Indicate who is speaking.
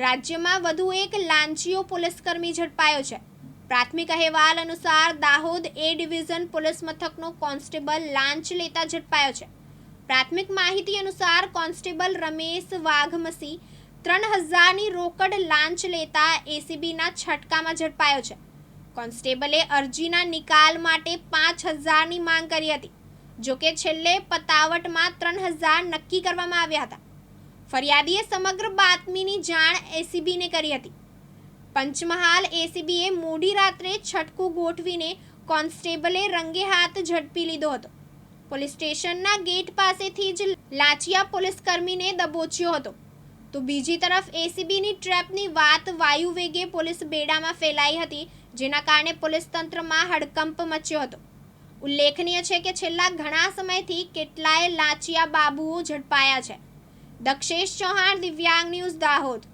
Speaker 1: રાજ્યમાં વધુ એક લાંચીયો પોલીસકર્મી ઝડપાયો છે. પ્રાથમિક અહેવાલ અનુસાર દાહોદ એ ડિવિઝન પોલીસ મથકનો કોન્સ્ટેબલ લાંચ લેતા ઝડપાયો છે. પ્રાથમિક માહિતી અનુસાર કોન્સ્ટેબલ રમેશ વાઘમસી ત્રણ હજારની રોકડ લાંચ લેતા એસીબીના છટકામાં ઝડપાયો છે. કોન્સ્ટેબલે અરજીના નિકાલ માટે પાંચ હજારની માંગ કરી હતી. જોકે છેલ્લે પતાવટમાં ત્રણ હજાર નક્કી કરવામાં આવ્યા હતા. ફરિયાદીએ સમગ્ર બાતમીની જાણ એસીબીને કરી હતી. પંચમહાલ એસીબીએ મોડી રાત્રે છટકું ગોઠવીને કોન્સ્ટેબલે રંગે હાથ ઝડપી લીધો હતો. પોલીસ સ્ટેશનના ગેટ પાસેથી જ લાંચિયા પોલીસ કર્મીને દબોચ્યો હતો. તો બીજી તરફ એસીબીની ટ્રેપની વાત વાયુ વેગે પોલીસ બેડામાં ફેલાઈ હતી, જેના કારણે પોલીસ તંત્રમાં હડકંપ મચ્યો હતો. ઉલ્લેખનીય છે કે છેલ્લા ઘણા સમયથી કેટલાય લાંચિયા બાબુઓ ઝડપાયા છે. દક્ષેશ ચૌહાણ દિવ્યાંગ ન્યૂઝ દાહોદ.